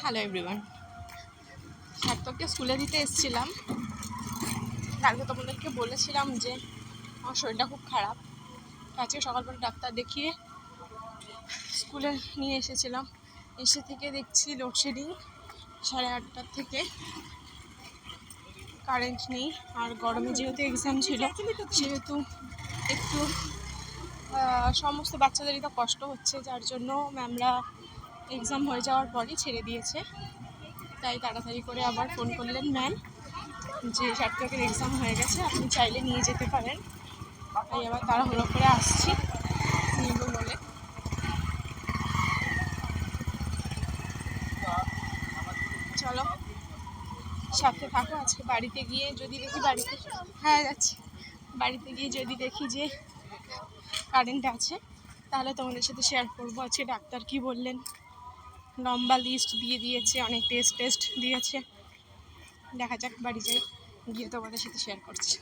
Hello everyone সার্থককে স্কুলে দিতে এসেছিলাম। কালকে তোমাদেরকে বলেছিলাম যে, আমার শরীরটা খুব খারাপ। আজকে সকালবেলা ডাক্তার দেখিয়ে স্কুলে নিয়ে এসেছিলাম। এসে থেকে দেখছি লোডশেডিং সাড়ে আটটার থেকে কারেন্ট নেই। আর গরমে যেহেতু এক্সাম ছিল, সেহেতু একটু সমস্ত বাচ্চাদেরই তো কষ্ট হচ্ছে। যার জন্য ম্যামরা এক্সাম হয়ে যাওয়ার পরই ছেড়ে দিয়েছে। তাই তাড়াতাড়ি করে আবার ফোন করলেন ম্যাম যে সার্টিফিকেট এক্সাম হয়ে গেছে, আপনি চাইলে নিয়ে যেতে পারেন। তাই আবার তাড়াহুড়ো করে আসছি, নিব বলে। চলো, সাথে থাকো, আজকে বাড়িতে গিয়ে যদি দেখি বাড়িতে হ্যাঁ যাচ্ছি। বাড়িতে গিয়ে যদি দেখি যে কারেন্ট আছে, তাহলে তোমাদের সাথে শেয়ার করব। আজকে ডাক্তার কি বললেন? লম্বা লিস্ট দিয়ে দিয়েছে, অনেক টেস্ট টেস্ট দিয়েছে। দেখা যাক, বাড়ি যাই, গিয়ে তোমাদের সাথে শেয়ার করছি।